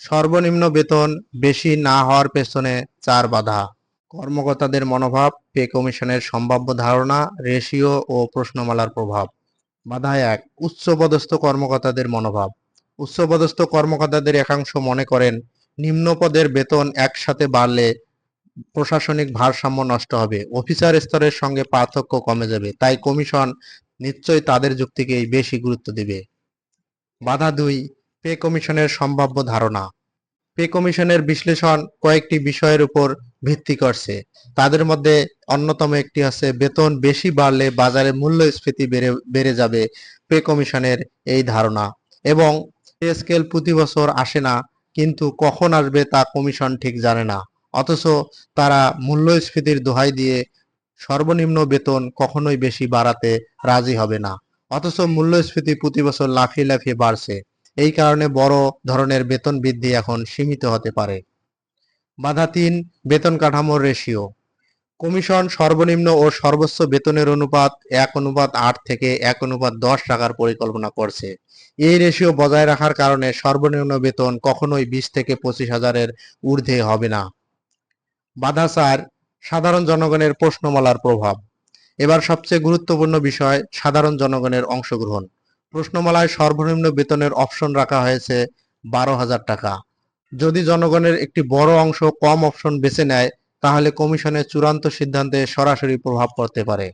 সর্বনিম্ন বেতন বেশি না হওয়ার পেছনে চার বাধা। কর্মকর্তাদের মনোভাব, পে কমিশনের সম্ভাব্য ধারণা, রেশিও ও প্রশ্নমালার প্রভাব। বাধা এক, উচ্চপদস্থ কর্মকর্তাদের মনোভাব। উচ্চপদস্থ কর্মকর্তাদের একাংশ মনে করেন, নিম্ন পদের বেতন একসাথে বাড়লে প্রশাসনিক ভারসাম্য নষ্ট হবে। অফিসার স্তরের সঙ্গে পার্থক্য কমে যাবে। তাই কমিশন নিশ্চয়ই তাদের যুক্তিকেই বেশি গুরুত্ব দিবে। বাধা দুই পে কমিশনের সম্ভাব্য ধারণা। পে কমিশনের বিশ্লেষণ কয়েকটি বিষয়ের উপর ভিত্তি করছে। তাদের মধ্যে অন্যতম একটি হচ্ছে বেতন বেশি বাড়লে বাজারে মূল্যস্ফীতি বেড়ে বেড়ে যাবে পে কমিশনের এই ধারণা। এবং পে স্কেল প্রতি বছর আসে না, কিন্তু কখন আসবে তা কমিশন ঠিক জানে না। অথচ তারা মূল্যস্ফীতির দোহাই দিয়ে সর্বনিম্ন বেতন কখনোই বেশি বাড়াতে রাজি হবে না। অথচ মূল্যস্ফীতি প্রতি বছর লাফিয়ে লাফিয়ে বাড়ছে। এই কারণে বড় ধরনের বেতন বৃদ্ধি এখন সীমিত হতে পারে। বাধা তিন, বেতন কাঠামোর রেশিও কমিশন সর্বনিম্ন ও সর্বোচ্চ বেতনের অনুপাত এক অনুপাত আট থেকে এক অনুপাত দশ রাখার পরিকল্পনা করছে। এই রেশিও বজায় রাখার কারণে সর্বনিম্ন বেতন কখনোই বিশ থেকে পঁচিশ হাজারের ঊর্ধ্বে হবে না। বাধা চার, সাধারণ জনগণের প্রশ্নমালার প্রভাব। এবার সবচেয়ে গুরুত্বপূর্ণ বিষয়, সাধারণ জনগণের অংশগ্রহণ। প্রশ্নমালায় সর্বনিম্ন বেতনের অপশন রাখা হয়েছে বারো হাজার টাকা। যদি জনগণের একটি বড় অংশ কম অপশন বেছে নেয়, তাহলে কমিশনের চূড়ান্ত সিদ্ধান্তে সরাসরি প্রভাব পড়তে পারে।